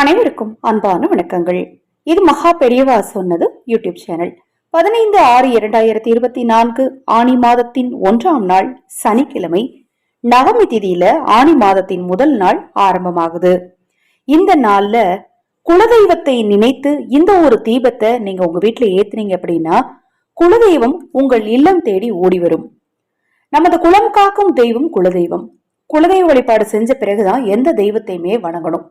அனைவருக்கும் அன்பான வணக்கங்கள். இது மகா பெரியவா சொன்னது யூடியூப் சேனல். பதினைந்து ஆறு இரண்டாயிரத்தி இருபத்தி நான்கு ஆணி மாதத்தின் ஒன்றாம் நாள் சனிக்கிழமை நவமி திதியில ஆணி மாதத்தின் முதல் நாள் ஆரம்பமாகுது. இந்த நாள்ல குலதெய்வத்தை நினைத்து இந்த ஒரு தீபத்தை நீங்க உங்க வீட்டுல ஏத்துனீங்க அப்படின்னா குலதெய்வம் உங்கள் இல்லம் தேடி ஓடி வரும். நமது குலம் காக்கும் தெய்வம் குலதெய்வம். குலதெய்வ வழிபாடு செஞ்ச பிறகுதான் எந்த தெய்வத்தையுமே வணங்கணும்.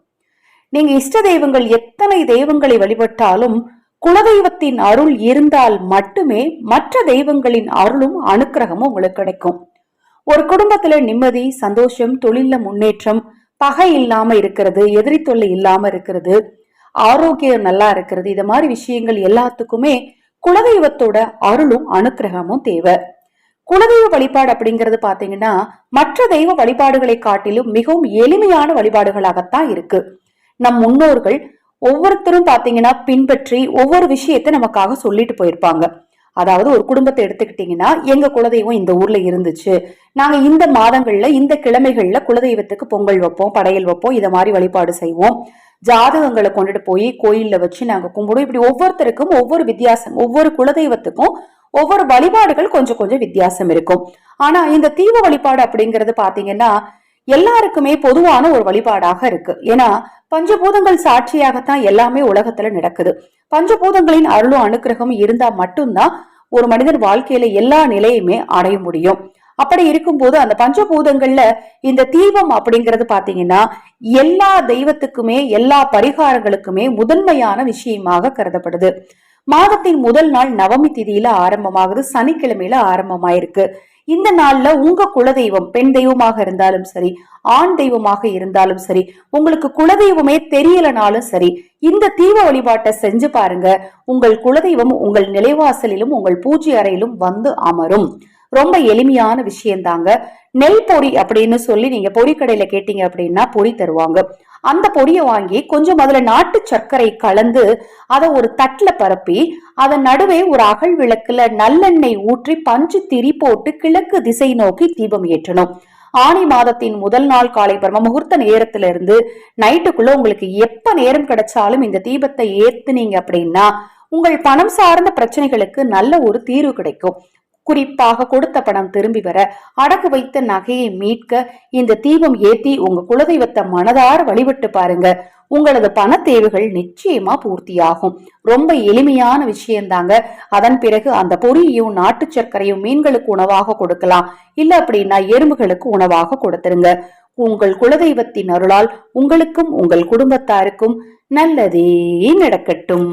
நீங்க இஷ்ட தெய்வங்கள் எத்தனை தெய்வங்களை வழிபட்டாலும் குலதெய்வத்தின் அருள் இருந்தால் மட்டுமே மற்ற தெய்வங்களின் அருளும் அனுக்கிரகமும் உங்களுக்கு கிடைக்கும். ஒரு குடும்பத்துல நிம்மதி சந்தோஷம் தொழில முன்னேற்றம் பகை இல்லாம இருக்கிறது எதிரி தொல்லை இல்லாம இருக்கிறது ஆரோக்கியம் நல்லா இருக்கிறது இது மாதிரி விஷயங்கள் எல்லாத்துக்குமே குலதெய்வத்தோட அருளும் அனுக்கிரகமும் தேவை. குலதெய்வ வழிபாடு அப்படிங்கிறது பாத்தீங்கன்னா மற்ற தெய்வ வழிபாடுகளை காட்டிலும் மிகவும் எளிமையான வழிபாடுகளாகத்தான் இருக்கு. நம் முன்னோர்கள் ஒவ்வொருத்தரும் பாத்தீங்கன்னா பின்பற்றி ஒவ்வொரு விஷயத்தை நமக்காக சொல்லிட்டு போயிருப்பாங்க. அதாவது ஒரு குடும்பத்தை எடுத்துக்கிட்டீங்கன்னா எங்க குலதெய்வம் இந்த ஊர்ல இருந்துச்சு. நாங்க இந்த மாதங்கள்ல இந்த கிழமைகள்ல குலதெய்வத்துக்கு பொங்கல் வைப்போம் படையல் வைப்போம் இதை மாதிரி வழிபாடு செய்வோம். ஜாதகங்களை கொண்டுட்டு போய் கோயில்ல வச்சு நாங்க கும்பிடுவோம். இப்படி ஒவ்வொருத்தருக்கும் ஒவ்வொரு வித்தியாசம் ஒவ்வொரு குலதெய்வத்துக்கும் ஒவ்வொரு வழிபாடுகள் கொஞ்சம் கொஞ்சம் வித்தியாசம் இருக்கும். ஆனா இந்த தீவ வழிபாடு அப்படிங்கிறது பாத்தீங்கன்னா எல்லாருக்குமே பொதுவான ஒரு வழிபாடாக இருக்கு. ஏன்னா பஞ்சபூதங்கள் சாட்சியாகத்தான் எல்லாமே உலகத்துல நடக்குது. பஞ்சபூதங்களின் அருளும் அனுக்கிரகமும் இருந்தா மட்டும்தான் ஒரு மனிதன் வாழ்க்கையில எல்லா நிலையுமே அடைய முடியும். அப்படி இருக்கும்போது அந்த பஞ்சபூதங்கள்ல இந்த தீபம் அப்படிங்கிறது பாத்தீங்கன்னா எல்லா தெய்வத்துக்குமே எல்லா பரிகாரங்களுக்குமே முதன்மையான விஷயமாக கருதப்படுது. மாதத்தின் முதல் நாள் நவமி திதியில ஆரம்பமாகுது சனிக்கிழமையில ஆரம்பமாயிருக்கு. இந்த நாள்ல உங்க குலதெய்வம் பெண் தெய்வமாக இருந்தாலும் சரி ஆண் தெய்வமாக இருந்தாலும் சரி உங்களுக்கு குலதெய்வமே தெரியலனாலும் சரி இந்த தீப வழிபாட்டை செஞ்சு பாருங்க. உங்கள் குலதெய்வம் உங்கள் நிலைவாசலிலும் உங்கள் பூஜை அறையிலும் வந்து அமரும். ரொம்ப எளிமையான விஷயம்தாங்க நெல் பொரி அப்படின்னு சொல்லி நீங்க பொரி கடையில கேட்டீங்க அப்படின்னா பொரி தருவாங்க. அந்த பொடியை வாங்கி கொஞ்சம் அதுல நாட்டு சர்க்கரை கலந்து அதை ஒரு தட்டுல பரப்பி அதன் நடுவே ஒரு அகல் விளக்குல நல்லெண்ணெய் ஊற்றி பஞ்சு திரி போட்டு கிழக்கு திசை நோக்கி தீபம் ஏற்றணும். ஆணி மாதத்தின் முதல் நாள் காலை பிரம்ம முகூர்த்த நேரத்துல இருந்து நைட்டுக்குள்ள உங்களுக்கு எப்ப நேரம் கிடைச்சாலும் இந்த தீபத்தை ஏத்துனீங்க அப்படின்னா உங்கள் பணம் சார்ந்த பிரச்சனைகளுக்கு நல்ல ஒரு தீர்வு கிடைக்கும். குறிப்பாக கொடுத்த பணம் திரும்பி வர அடகு வைத்த நகையை மீட்க இந்த தீபம் ஏத்தி உங்க குலதெய்வத்தை மனதார வழிபட்டு பாருங்க. உங்களது பண தேவைகள் நிச்சயமா பூர்த்தியாகும். ரொம்ப எளிமையான விஷயம்தாங்க அதன் பிறகு அந்த பொரியையும் நாட்டு சர்க்கரையும் மீன்களுக்கு உணவாக கொடுக்கலாம். இல்ல அப்படின்னா எறும்புகளுக்கு உணவாக கொடுத்துருங்க. உங்கள் குலதெய்வத்தின் அருளால் உங்களுக்கும் உங்கள் குடும்பத்தாருக்கும் நல்லதே நடக்கட்டும்.